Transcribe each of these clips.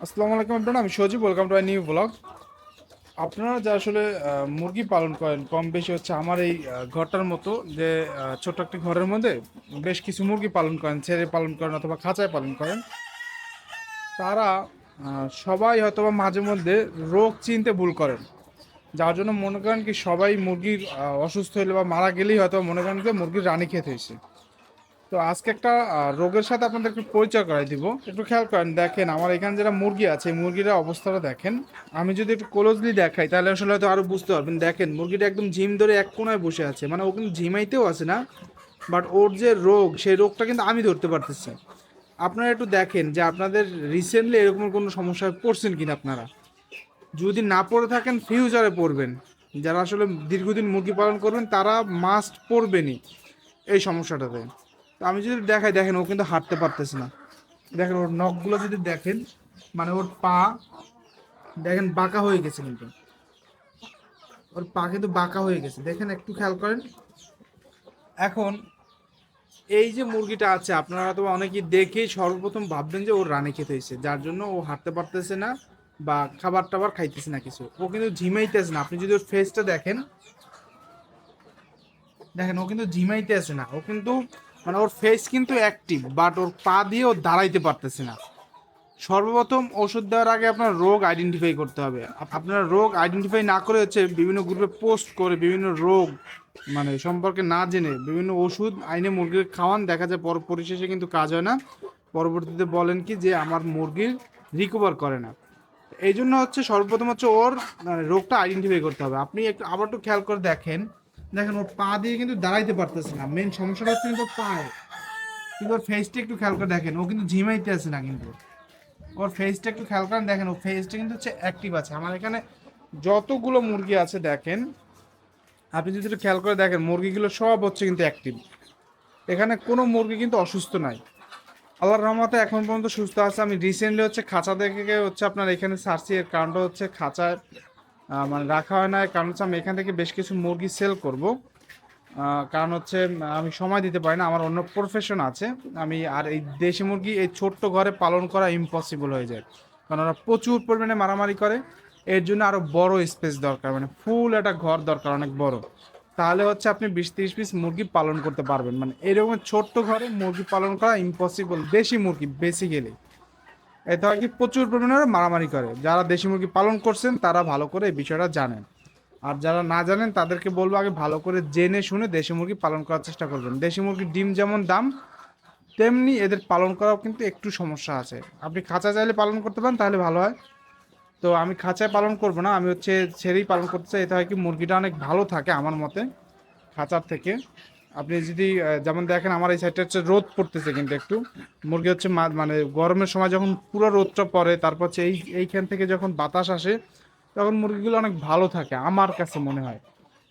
আসসালামু আলাইকুম আপনারা আমি Sajib welcome to I new blog আপনারা যা আসলে মুরগি পালন করেন, কম বেশি হচ্ছে আমার এই ঘরটার মতো যে ছোট্ট একটি ঘরের মধ্যে বেশ কিছু মুরগি পালন করেন, ছেড়ে পালন করেন অথবা খাঁচায় পালন করেন। তারা সবাই হয়তো বা মাঝে মধ্যে রোগ চিনতে ভুল করেন। যার জন্য মনে করেন কি সবাই মুরগির অসুস্থ হলে বা মারা গেলেই হয়তো মনে করেন যে মুরগির রানী খেতে হয়েছে তো আজকে একটা রোগের সাথে আপনাদেরকে পরিচয় করাই দিব। একটু খেয়াল করেন, দেখেন আমার এখানে যারা মুরগি আছে মুরগির অবস্থাটা দেখেন। আমি যদি একটু ক্লোজলি দেখাই, তাহলে আসলে হয়তো আরও বুঝতে পারবেন। দেখেন, মুরগিটা একদম ঝিম ধরে এক কোনায় বসে আছে। মানে ও কিন্তু ঝিমাইতেও আছে না বাট ওর যে রোগ, সেই রোগটা কিন্তু আমি ধরতে পারতেছি আপনারা একটু দেখেন যে আপনাদের রিসেন্টলি এরকম কোনো সমস্যায় পড়ছেন কিনা আপনারা? যদি না পড়ে থাকেন ফিউচারে পড়বেন। যারা আসলে দীর্ঘদিন মুরগি পালন করবেন, তারা মাস্ট পড়বেনই এই সমস্যাটাতে। আমি যদি দেখাই, দেখেন, ও কিন্তু হাঁটতে পারতেছে না। দেখেন, ওর নখগুলো যদি দেখেন মানে ওর পা, দেখেন, বাঁকা হয়ে গেছে কিন্তু। ওর পা কিন্তু বাঁকা হয়ে গেছে। দেখেন, একটু খেয়াল করেন। এখন, এই যে মুরগিটা আছে, আপনারা তো অনেকেই দেখেই সর্বপ্রথম ভাববেন যে ওর রানে খেতে হয়েছে। যার জন্য ও হাঁটতে পারতেছে না বা খাবার টাবার খাইতেছে না কিছু। ও কিন্তু ঝিমাইতেছে না। আপনি যদি ওর ফেসটা দেখেন দেখেন, ও কিন্তু ঝিমাইতে আছে না। ও কিন্তু মানে ওর ফেস কিন্তু অ্যাক্টিভ বাট ওর পা দিয়ে ও দাঁড়াইতে পারতেছে না। সর্বপ্রথম ওষুধ দেওয়ার আগে আপনার রোগ আইডেন্টিফাই করতে হবে। আপ- আপনার রোগ আইডেন্টিফাই না করে হচ্ছে বিভিন্ন গ্রুপে পোস্ট করে বিভিন্ন রোগ মানে সম্পর্কে না জেনে বিভিন্ন ওষুধ আইনে মুরগির খাওয়ান। দেখা যায় পর পরিশেষে কিন্তু কাজ হয় না। পরবর্তীতে বলেন কি যে আমার মুরগির রিকভার করে না। এই জন্য হচ্ছে সর্বপ্রথম হচ্ছে ওর মানে, রোগটা আইডেন্টিফাই করতে হবে। আপনি একটু আবার একটু খেয়াল করে দেখেন। দেখেন, ওর পা দিয়ে কিন্তু দাঁড়াইতে পারতেছে না। মেন সমস্যাটা হচ্ছে কিন্তু পায়ে। কিন্তু ওর ফেসটা একটু খেয়াল করে দেখেন, ও কিন্তু ঝিমাইতে আছে না কিন্তু। ওর ফেসটা একটু খেয়াল করেন, দেখেন ও ফেসটা কিন্তু হচ্ছে অ্যাক্টিভ আছে। আমার এখানে যতগুলো মুরগি আছে, দেখেন, আপনি যদি একটু খেয়াল করে দেখেন, মুরগিগুলো সব হচ্ছে কিন্তু অ্যাক্টিভ এখানে কোনো মুরগি কিন্তু অসুস্থ নাই। আল্লাহর রহমতে এখন পর্যন্ত সুস্থ আছে। আমি রিসেন্টলি হচ্ছে খাঁচা দেখে হচ্ছে আপনার এখানে সার্চি এর কারণটা হচ্ছে খাঁচায় মানে রাখা হয় না, কারণ হচ্ছে আমি এখান থেকে বেশ কিছু মুরগি সেল করব। কারণ হচ্ছে আমি সময় দিতে পারি না, আমার অন্য প্রফেশন আছে। আমি আর এই দেশি মুরগি এই ছোট্ট ঘরে পালন করা ইম্পসিবল হয়ে যায়। কারণ ওরা প্রচুর পরিমাণে মারামারি করে, এর জন্য আরও বড় স্পেস দরকার মানে ফুল একটা ঘর দরকার, অনেক বড়। তাহলে হচ্ছে আপনি বিশ তিরিশ পিস মুরগি পালন করতে পারবেন। মানে এরকম ছোট্ট ঘরে মুরগি পালন করা ইম্পসিবল দেশি মুরগি বেসিক্যালি এতে হয় কি প্রচুর পরিমাণে মারামারি করে। যারা দেশি মুরগি পালন করছেন, তারা ভালো করে এই বিষয়টা জানেন। আর যারা না জানেন, তাদেরকে বলব আগে ভালো করে জেনে শুনে দেশি মুরগি পালন করার চেষ্টা করবেন। দেশি মুরগির ডিম যেমন দাম, তেমনি এদের পালন করাও কিন্তু একটু সমস্যা আছে। আপনি খাঁচা চাইলে পালন করতে পারেন, তাহলে ভালো হয়। তো আমি খাঁচায় পালন করব না, আমি হচ্ছে ছেড়েই পালন করতে চাই। এতে হয় কি মুরগিটা অনেক ভালো থাকে আমার মতে, খাঁচার থেকে। আপনি যদি যেমন দেখেন আমার এই সাইডটা হচ্ছে রোদ পড়তেছে কিন্তু একটু। মুরগি হচ্ছে মানে গরমের সময় যখন পুরো রোদটা পড়ে, তারপর হচ্ছে এই, এইখান থেকে যখন বাতাস আসে, তখন মুরগিগুলো অনেক ভালো থাকে, আমার কাছে মনে হয়।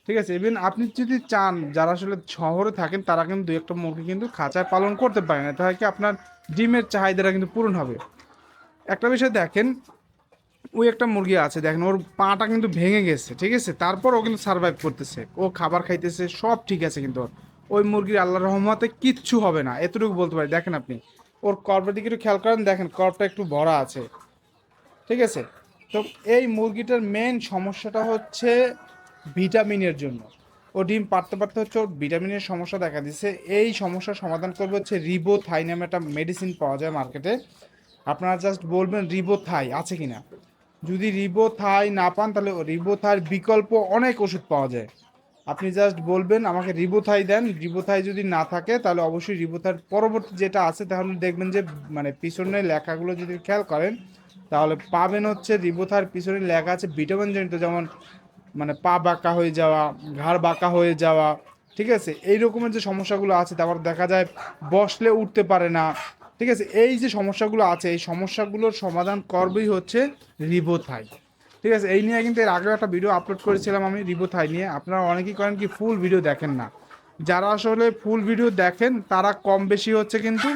ঠিক আছে? ইভেন আপনি যদি চান, যারা আসলে শহরে থাকেন, তারা কিন্তু একটা মুরগি কিন্তু খাঁচায় পালন করতে পারে না। তাহলে কি আপনার ডিমের চাহিদাটা কিন্তু পূরণ হবে? একটা বিষয় দেখেন, ওই একটা মুরগি আছে, দেখেন, ওর পাটা কিন্তু ভেঙে গেছে, ঠিক আছে? তারপর ও কিন্তু সার্ভাইভ করতেছে। ও খাবার খাইতেছে, সব ঠিক আছে কিন্তু ওর। ওই মুরগির আল্লাহ রহমতে কিচ্ছু হবে না। এতটুকু বলতে পারি। দেখেন আপনি, ওর কর্পের দিকে একটু খেয়াল করেন। দেখেন, কর্পটা একটু ভরা আছে। ঠিক আছে? তো এই মুরগিটার মেন সমস্যাটা হচ্ছে ভিটামিনের জন্য। ও ডিম পারতে পারতে হচ্ছে ওর ভিটামিনের সমস্যা দেখা দিচ্ছে এই সমস্যার সমাধান করবে হচ্ছে রিবো থাই নামে একটা মেডিসিন পাওয়া যায় মার্কেটে আপনারা জাস্ট বলবেন রিবো থাই আছে কিনা। যদি রিবো থাই না পান, তাহলে রিবো থাইয়ের বিকল্প অনেক ওষুধ পাওয়া যায়। আপনি জাস্ট বলবেন, আমাকে রিবোথাই দেন। রিবোথাই যদি না থাকে, তাহলে অবশ্যই রিবোথার পরবর্তী যেটা আছে, তাহলে দেখবেন যে মানে পিছনের লেখাগুলো যদি খেয়াল করেন, তাহলে পাবেন হচ্ছে রিবোথার পিছনে লেখা আছে ভিটামিন জনিত, যেমন মানে পা বাঁকা হয়ে যাওয়া, ঘাড় বাঁকা হয়ে যাওয়া, ঠিক আছে? এই রকমের যে সমস্যাগুলো আছে, তারপর দেখা যায় বসলে উঠতে পারে না, ঠিক আছে? এই যে সমস্যাগুলো আছে, এই সমস্যাগুলোর সমাধান করবেই হচ্ছে রিবোথাই ঠিক আছে, এই নিয়ে কিন্তু এর আগেও একটা ভিডিও আপলোড করেছিলাম আমি রিবোথাই নিয়ে। আপনারা অনেকেই করেন কি ফুল ভিডিও দেখেন না। যারা আসলে ফুল ভিডিও দেখেন, তারা কম বেশি হচ্ছে কিন্তু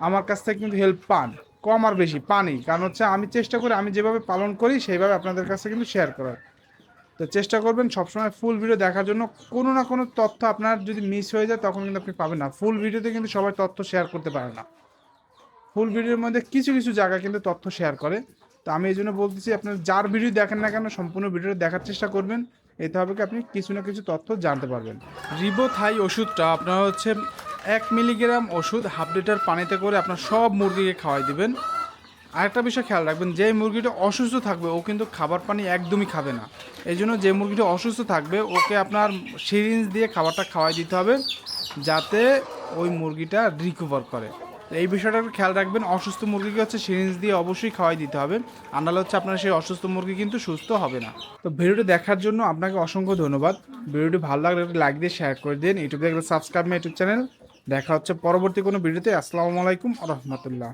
আমার কাছ থেকে কিন্তু হেল্প পান। কম আর বেশি পানি কারণ হচ্ছে আমি চেষ্টা করি, আমি যেভাবে পালন করি, সেইভাবে আপনাদের কাছে কিন্তু শেয়ার করার। তো চেষ্টা করবেন সবসময় ফুল ভিডিও দেখার জন্য। কোনো না কোনো তথ্য আপনার যদি মিস হয়ে যায়, তখন কিন্তু আপনি পাবেন না। ফুল ভিডিওতে কিন্তু সবাই তথ্য শেয়ার করতে পারে না। ফুল ভিডিওর মধ্যে কিছু কিছু জায়গা কিন্তু তথ্য শেয়ার করে। তো আমি এই জন্য বলতেছি, আপনার যার ভিডিও দেখেন না কেন, সম্পূর্ণ ভিডিওটা দেখার চেষ্টা করবেন। এতে হবে কি, আপনি কিছু না কিছু তথ্য জানতে পারবেন। রিবো থাই ওষুধটা আপনার হচ্ছে এক মিলিগ্রাম ওষুধ হাফ লিটার পানিতে করে আপনার সব মুরগিকে খাওয়াই দিবেন। আরেকটা বিষয় খেয়াল রাখবেন, যে মুরগিটা অসুস্থ থাকবে, ও কিন্তু খাবার পানি একদমই খাবে না। এই জন্য যে মুরগিটা অসুস্থ থাকবে, ওকে আপনার সিরিঞ্জ দিয়ে খাবারটা খাওয়াই দিতে হবে, যাতে ওই মুরগিটা রিকভার করে। এই বিষয়টা একটু খেয়াল রাখবেন, অসুস্থ মুরগিকে হচ্ছে সিরিঞ্জ দিয়ে অবশ্যই খাওয়াই দিতে হবে। আর নাহলে হচ্ছে আপনার সেই অসুস্থ মুরগি কিন্তু সুস্থ হবে না। তো ভিডিওটি দেখার জন্য আপনাকে অসংখ্য ধন্যবাদ। ভিডিওটি ভালো লাগলে একটু লাইক দিয়ে শেয়ার করে দিন। ইউটিউবে একটা সাবস্ক্রাইব মাই ইউটিউব চ্যানেল দেখা হচ্ছে পরবর্তী কোনো ভিডিওতে। আসসালামু আলাইকুম রহমতুল্লাহ।